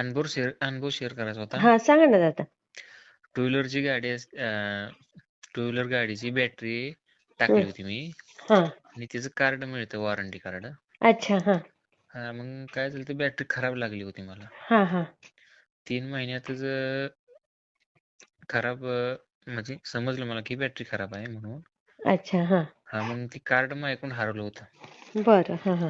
अनुभव शेअर अनुभव शेअर करायचा होता. हा सांगा ना दादा. टू व्हीलरची गाडी टू व्हीलर गाडीची बॅटरी टाकली हम्म. होती मी. हा. आणि त्याचं कार्ड मिळतं वॉरंटी कार्ड अच्छा हा. हा मग काय झालं ते बॅटरी खराब लागली होती मला. हा हा. तीन महिन्यातच अं, खराब अं, म्हणजे समजलं मला की बॅटरी खराब आहे म्हणून. अच्छा हा. हा मग ती कार्ड माझ्याकडून हरवलं होतं. बरं हा हा.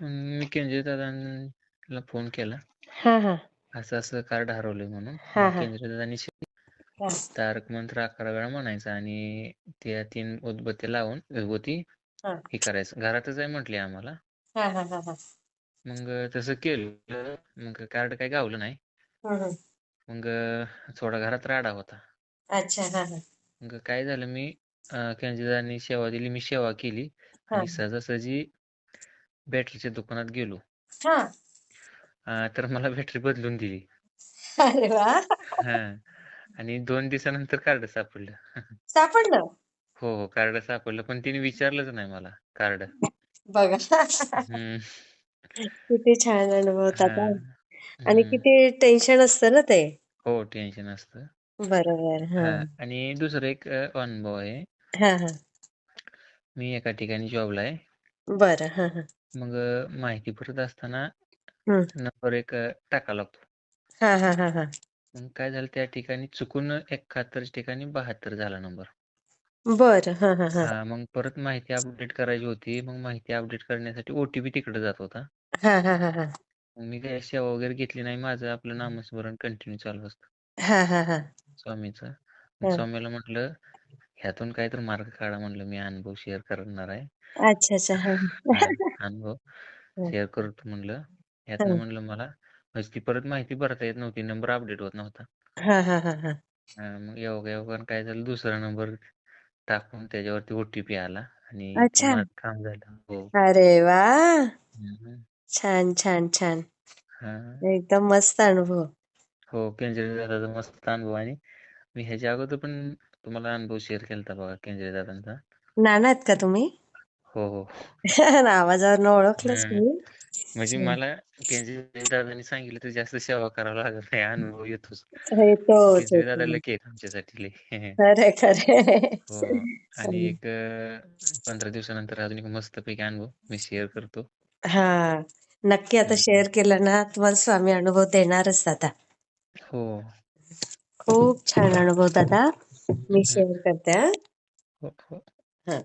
मग मी केंद्रीय दादांना फोन केला. हा हा. असं असं कार्ड हरवलंय म्हणून. हा, मग हा. हा. तारक मंत्र अकरा वेळा म्हणायचा आणि त्या तीन उदबत्त्या लावून विभूती हा. हे करायचं. घरातच आहे म्हटले आम्हाला. हा हा हा हा. मग तसं केलं. मग कार्ड काही गावलं नाही. मग थोडा घरात राडा होता. अच्छा हा हा. मग काय झालं मी अं, सेवा दिली. मी सेवा केली. हा. आणि सहजासहजी बॅटरीच्या दुकानात गेलो. हा. अं, तर मला बॅटरी बदलून दिली. अरे वा! हा. आणि दोन दिवसानंतर कार्ड सापडलं. सापडलं? हो हो कार्ड सापडलं पण तिने विचारलंच नाही मला कार्ड. बघा. किती छान अनुभव होता हा. आणि. किती टेन्शन असतं ना ते? हो टेन्शन असतं. बरोबर हा. हा आणि दुसरं एक अ, अनुभव आहे. हा हा. मी एका ठिकाणी जॉबला आहे. बरं हा हा. मग अ, माहिती भरत असताना नंबर एक अ, टाका लागतो. हा हा हा हा. मग काय झालं त्या ठिकाणी चुकून एकाहत्तर ठिकाणी बहात्तर झाला नंबर. बरं. हा हा हा. हा मग परत माहिती अपडेट करायची होती. मग माहिती अपडेट करण्यासाठी ओटीपी तिकडे जात होता. हा हा हा हा. मग मी काय सेवा वगैरे घेतली नाही. माझं आपलं नामस्मरण कंटिन्यू चालू असतं. हा हा हा. स्वामीचं. मग हा. स्वामीला म्हटलं ह्यातून काहीतरी मार्ग काढा म्हटलं मी अनुभव शेअर करणार आहे. अच्छा अच्छा. हा. हा अनुभव हा. शेअर करतो म्हणलं ह्यातनं म्हणलं मला म्हणजे ती परत माहिती भरता येत नव्हती नंबर अपडेट होत नव्हता. हा हा हा हा. हा, मग योगा योगानं काय झालं दुसरा नंबर टाकून त्याच्यावरती ओटीपी आला आणि अच्छा. पुन्हा काम झालं. हो. अरे वा. छान छान छान. हा. एकदम मस्त अनुभव. हो केंद्रीय दादाचा मस्त अनुभव आणि मी ह्याच्या अगोदर पण तुम्हाला अनुभव शेअर केला होता बघा केंद्रीय दादांचा. नाना आहेत का तुम्ही? हो हो. आवाजावरनं ओळखलंच हं. मी. म्हणजे. मला केंद्रीय दादांनी सांगितलं तर जास्त सेवा करावं लागत नाही अनुभव येतोच. दादा लकी आहेत आमच्यासाठी हो आणि एक पंधरा दिवसानंतर अजून एक मस्तपैकी अनुभव मी शेअर करतो. हा नक्की आता. शेअर केलं ना तुम्हाला स्वामी अनुभव देणारच आता हो. खूप छान अनुभव दादा मी. शेअर करते हा.